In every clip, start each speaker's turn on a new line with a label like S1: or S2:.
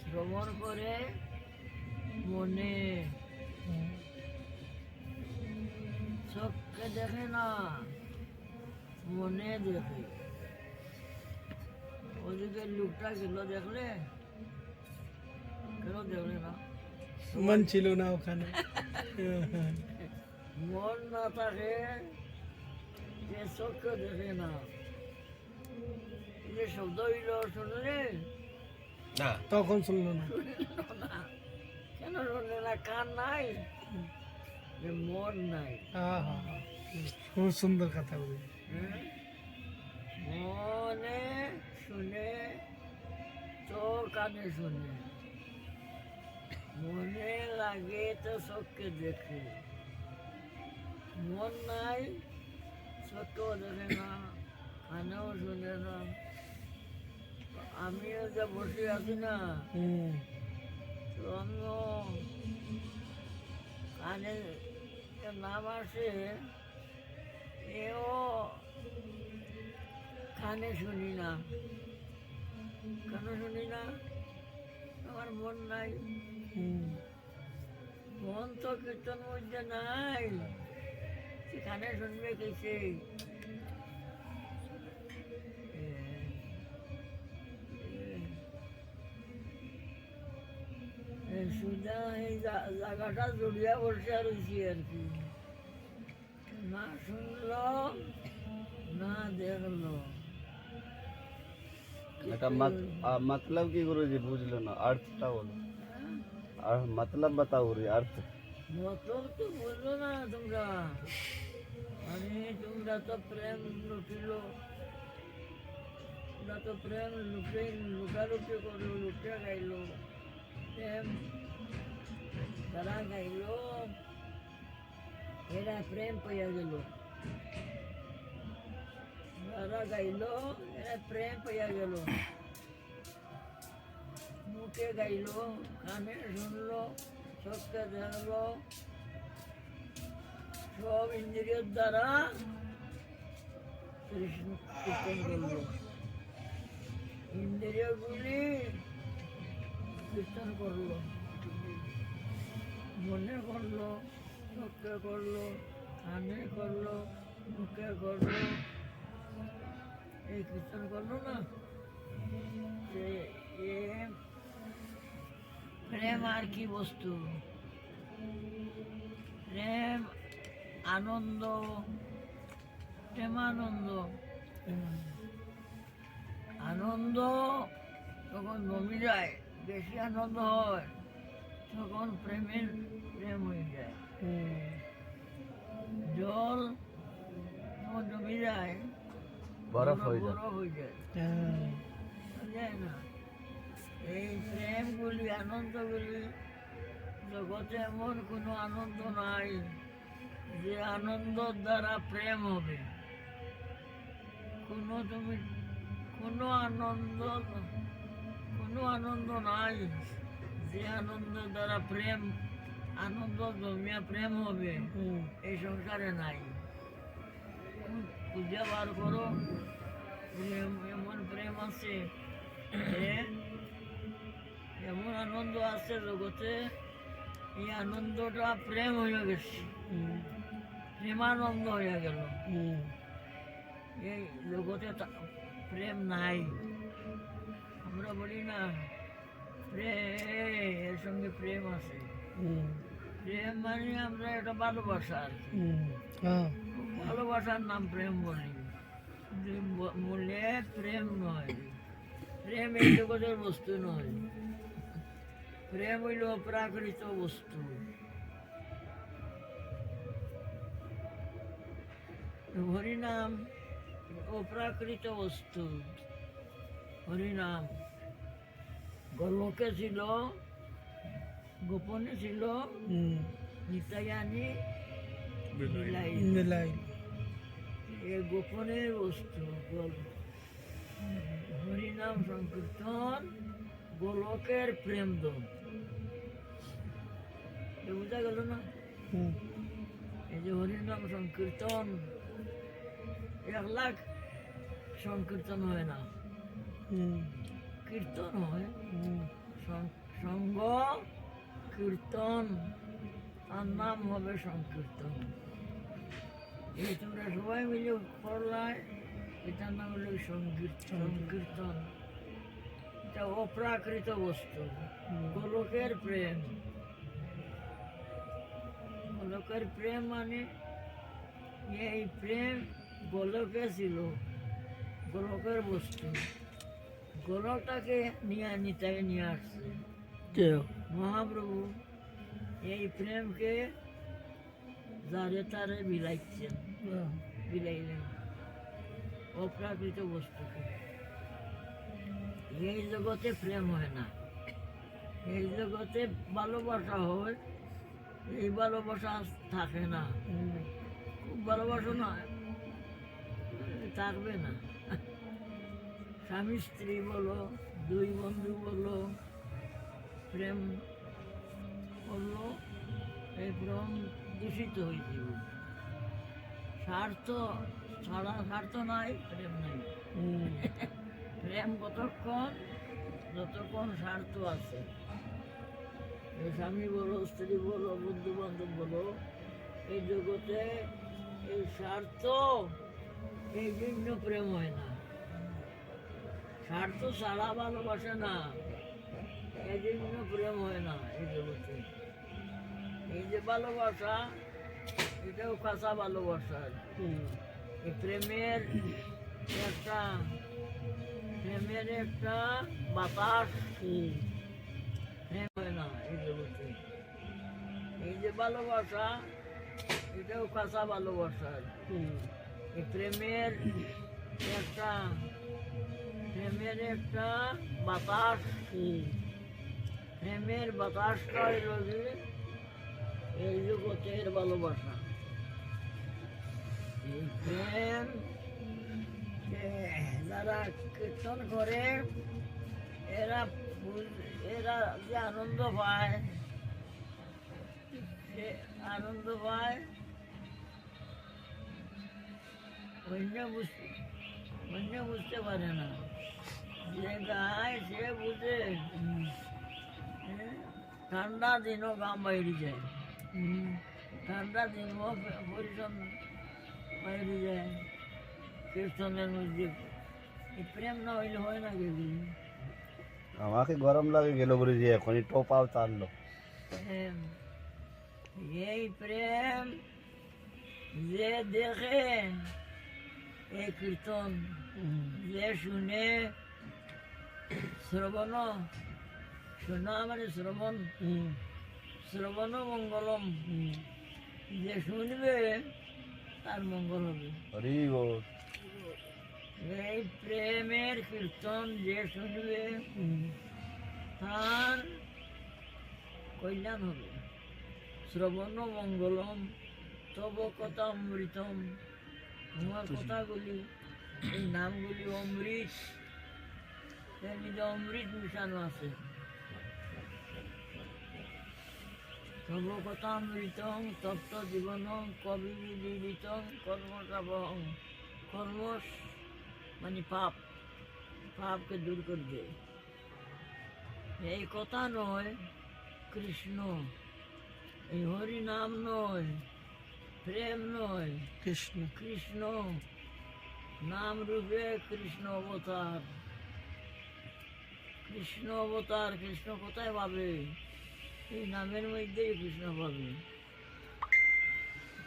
S1: শ্রবণ করে মনে। চোখকে দেখে না মনে দেখে। ওদিকে লোকটা গেল দেখলে? কেন দেখলে না?
S2: মন ছিল না ওখানে।
S1: মন না থাকে যে চোখকে দেখে না। যে শব্দ হইল শুনলে
S3: না।
S2: তখন শুনলো না।
S1: না কেন শুনলে না? কান নাই? যে মন নাই।
S2: খুব সুন্দর কথা বলি?
S1: মনে শুনে তো কানে শুনে। মনে লাগে তো চোখকে দেখে। মন নাই চোখকেও দেখে না কানেও শুনে না। আমিও যে বসে আছি না
S2: হুম
S1: তো আমিও কানে নাম আসে এও কানে শুনি না। কেন শুনি না আমার মন নাই। মন তো কীর্তন মধ্যে নাই সে কানে শুনবে কেসে? সুদা এই জায়গাটা জড়িয়া বসে রয়েছি আর কি না শুনল না দেখল
S3: এটা मतलब की गुरु जी बुझ लो ना अर्थ ता बोलो मतलब बताओ रे अर्थ
S1: मतलब तो बोलो ना तुमरा अरे तुमरा तो प्रेम लुटिलो तुमरा तो प्रेम लुटे लुटा लुटे करो लुटे गए लो प्रेम তারা গাইলো এরা প্রেম পাইয়া গেল যারা গাইলো এরা প্রেম পাইয়া গেল মুখে গাইলো কানে শুনলো চোখে দেখল সব ইন্দ্রিয়ের দ্বারা কৃষ্ণ কীর্তন করল ইন্দ্রিয়গুলি কীর্তন করল মনে করল, চোখে করল, কানে করল মুখে করল। এই কীর্তন করল না? এ প্রেম আর কি বস্তু? প্রেম, আনন্দ, প্রেমানন্দ। আনন্দ যখন জমি যায়, বেশি আনন্দ হয়। তখন প্রেমের প্রেম হয়ে যায় জল যখন জমি যায়
S3: বরফ হয়ে যায়
S1: বরফ হয়ে যায়
S2: হ্যাঁ
S1: যায় না এই প্রেমগুলি আনন্দগুলি জগতে এমন কোনো আনন্দ নাই যে আনন্দর দ্বারা প্রেম হবে কোনো তুমি কোনো আনন্দ কোনো আনন্দ নাই যে আনন্দের দ্বারা প্রেম আনন্দ জমিয়া প্রেম হবে। এই সংসারে নাই। পূজা বার করো এমন প্রেম আছে এমন আনন্দ আছে জগতে এই আনন্দটা প্রেম হয়ে গেছে। প্রেমানন্দ হয়ে গেল।
S2: হুম।
S1: এই জগতে প্রেম নাই। আমরা বলি না এর সঙ্গে প্রেম আছে। প্রেম মানে আমরা এটা ভালোবাসা আর
S2: হ্যাঁ।
S1: ভালোবাসার নাম প্রেম বলি। কিন্তু প্রেম নয়। প্রেম এই জগতের বস্তু নয়। প্রেম হইল অপ্রাকৃত বস্তু। হরিনাম অপ্রাকৃত বস্তু। হরিনাম। গল্পকে ছিল? গোপনে ছিল?
S2: হুম।
S1: নিতায়ানি বিলাই
S2: মিলাই
S1: এ গোপনের বস্তু গল্প হরিনাম সংকীর্তন গোলকের প্রেম দন এ বোঝা গেল না? এই যে হরিনাম সংকীর্তন এক লাখ সংকীর্তন হয় না।
S2: হুম।
S1: কীর্তন হয়? সং- সঙ্গ কীর্তন। তার নাম হবে সংকীর্তন। এই তোমরা সবাই মিলে করলাই এটার নাম হলো সংকীর্তন। সংকীর্তন। এটা অপ্রাকৃত বস্তু। গোলকের প্রেম। গোলকের প্রেম মানে এই প্রেম গোলকে ছিল গোলকের বস্তু। গোলকটাকে নিয়ে নিতে নিয়ে আসছে। মহাপ্রভু এই প্রেমকে যারে তারে বিলাইছেন
S2: হ্যাঁ,
S1: বিলাইলেন অপ্রাকৃত বস্তুকে। এই জগতে প্রেম হয় না। এই জগতে ভালোবাসা হয় এই ভালোবাসা থাকে না। খুব ভালোবাসো না থাকবে না। স্বামী স্ত্রী বলো দুই বন্ধু বলো প্রেম করল এই প্রেম দূষিত হয়েছিল স্বার্থ ছাড়া স্বার্থ নাই প্রেম নাই। প্রেম কতক্ষণ যতক্ষণ স্বার্থ আছে। স্বামী বলো স্ত্রী বলো বন্ধু বান্ধব বলো এই জগতে এই স্বার্থ এই জন্য প্রেম হয় না। স্বার্থ ছাড়া ভালোবাসে না। এই জন্য প্রেম হয় না এই জগতে। এই যে ভালোবাসা এটাও কাঁচা ভালোবাসা। এই প্রেমের একটা প্রেমের একটা বাতাস। প্রেম হয় না এই জগতে। এই যে ভালোবাসা এটাও কাঁচা ভালোবাসা। এই প্রেমের একটা প্রেমের একটা বাতাস। প্রেমের বাতাসটা হইল যে এই জগতের ভালোবাসা। এই প্রেম যারা কীর্তন করে এরা এরা যে আনন্দ পায় সে আনন্দ পায় অন্য বুঝতে অন্য বুঝতে পারে না। যে গায় সে বুঝে হ্যাঁ? ঠান্ডা দিনও গাম বাইরে যায়। ঠান্ডা দিনও পরিশ্রম বাইরে যায়। কীর্তনের মধ্যে প্রেম না হইলে হয় না কেগুলি
S3: আমাকে গরম লাগে গেল গুরুজি এখনই টোপাও
S1: প্রেম এই প্রেম যে দেখে এই কীর্তন যে শুনে শ্রবণ শোনা মানে শ্রবণ শ্রবণ মঙ্গলম যে শুনবে তার মঙ্গল হবে। এই প্রেমের কীর্তন যে শুনবে তার কল্যাণ হবে। শ্রবণ মঙ্গলম তব কথা অমৃতম তোমার কথাগুলি এই নামগুলি অমৃত। এর মধ্যে অমৃত মিশানো আছে তব কথা অমৃতং তপ্ত জীবনং কবি বিদিতং কর্মটাবহং কর্ম মানে পাপ পাপকে দূর করে দেয় এই কথা নয় কৃষ্ণ এই হরি নাম নয় প্রেম নয়
S2: কৃষ্ণ
S1: কৃষ্ণ নাম রূপে কৃষ্ণ অবতার কৃষ্ণ অবতার, কৃষ্ণ কোথায় পাবে? এই নামের মধ্যেই কৃষ্ণ পাবে।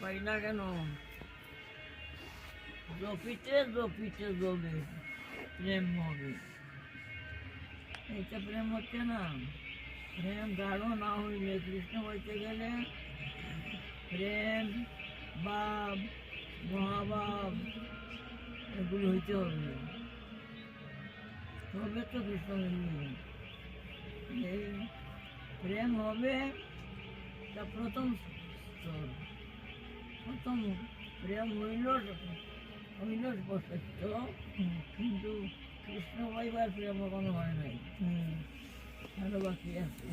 S1: পাই না কেন? জপিতে জপিতে জমে প্রেম হবে। এইটা প্রেম হচ্ছে না। প্রেম গাঢ় না হইলে কৃষ্ণ হইতে গেলে প্রেম ভাব মহাভাব এগুলো হইতে হবে। তবে তো কৃষ্ণ মিলবে এই প্রেম হবে তা প্রথম স্তর। প্রথম প্রেম হইল হইল স্পষ্ট কিন্তু কৃষ্ণ পাইবার প্রেম কোনো হয় নাই। আরও বাকি আছে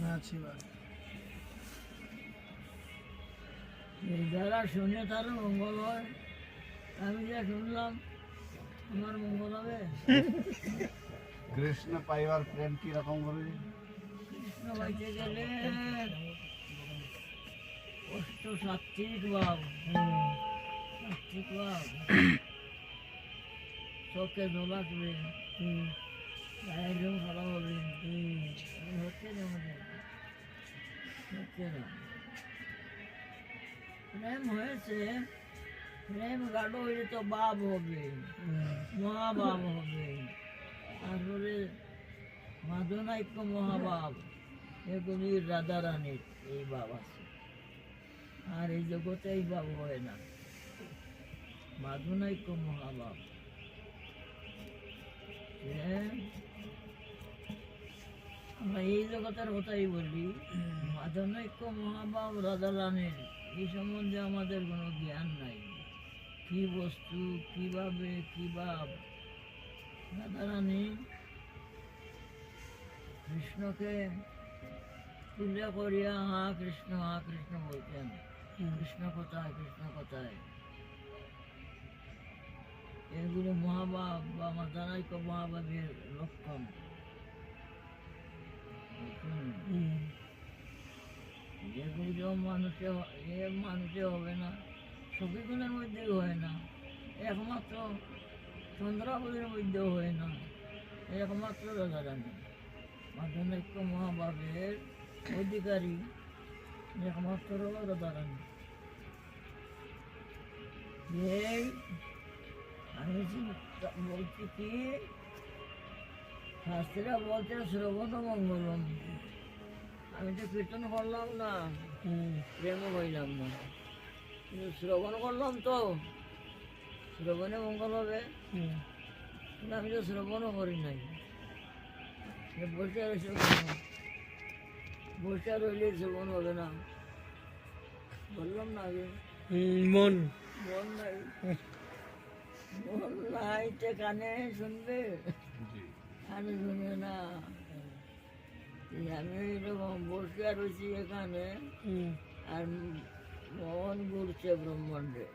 S1: যারা শুনে তারও মঙ্গল হয় আমি যা শুনলাম আমার মঙ্গল হবে?
S3: কৃষ্ণ পাইবার প্রেম কি রকম
S1: ভাব চোখে জল খারাপ হবে হচ্ছে না হচ্ছে না প্রেম হয়েছে প্রেম গাঢ় হইলে তো বাপ হবে
S2: হুম,
S1: মহাভাব হবে। তারপরে মাধনাইক্য মহাভাব এগুলি রাধা রানীর এই ভাব আছে। আর এই জগতে এই ভাব হয় না। মাধনাইক্য মহাভাব আমরা এই জগতের কথাই বলি মাধনাইক্য মহাভাব রাধা রানীর এই সম্বন্ধে আমাদের কোনো জ্ঞান নাই। কি বস্তু, কীভাবে, কি ভাব রাধারানী কৃষ্ণকে পূজা করিয়া হা কৃষ্ণ হা কৃষ্ণ বলতেন। কৃষ্ণ কোথায় কৃষ্ণ কোথায়? এগুলো মহাভাব বা মাতানাইক মহাভাবের লক্ষণ। যেগুলো মানুষে এ মানুষে হবে না সখীগুলোর মধ্যেও হয় না। একমাত্র চন্দ্রাবলীর মধ্যেও হয় না। একমাত্র রাধারানী। মাধ্যমিক মহাভাবের অধিকারী। একমাত্র রাধারানী। এই আমি বলছি কি? শাস্ত্রীরা বলছে শ্রবণ মঙ্গলম। আমি তো কীর্তন করলাম না।
S2: হুম,
S1: প্রেমও হইলাম না। কিন্তু শ্রবণ করলাম তো। শ্রবণে মঙ্গল হবে। কিন্তু আমি তো শ্রবণও করি নাই। বসে রয়েছে? বসে রইলে শ্রবণ হবে না। বললাম না আগে
S2: মন।
S1: মন নাই। মন নাই কানে শুনবে? কানে শুনবে না। আমি এরকম বসে রয়েছি এখানে। আর মন ঘুরছে ব্রহ্মাণ্ডে।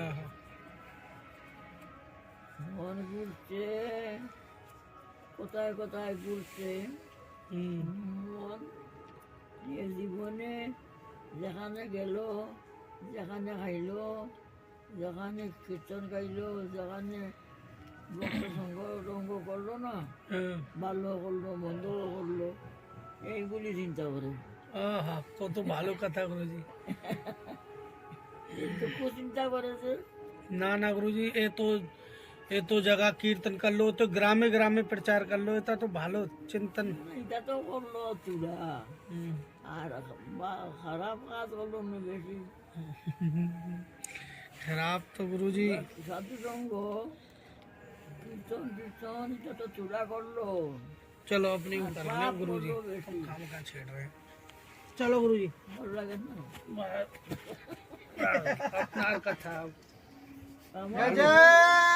S2: আহা,
S1: মন ঘুরছে। কোথায় কোথায় ঘুরছে? মন এ জীবনে যেখানে গেল যেখানে খাইল যেখানে কীর্তন গাইল যেখানে ভক্ত সঙ্গ টঙ্গ করল না
S2: হ্যাঁ।
S1: ভালো করল মন্দ করল এইগুলি চিন্তা করে।
S2: কত ভালো কথা গুরুজি।
S1: চিন্তা করেছে।
S2: না না গুরুজি এ তো ये तो जगह कीर्तन कर लो तो ग्रामे ग्रामे प्रचार कर लो
S1: तो
S2: भालो चिंतन। खराब
S1: खराब तो गुरु जी तो चूड़ा कर लो।
S2: चलो अपनी
S1: गुरु जी
S2: काम का छेड़ रहे चलो
S1: गुरु
S2: जी कथा।
S1: जय!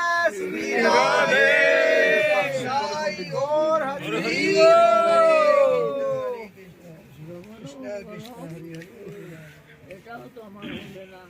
S1: এটাও তো আমার হবে না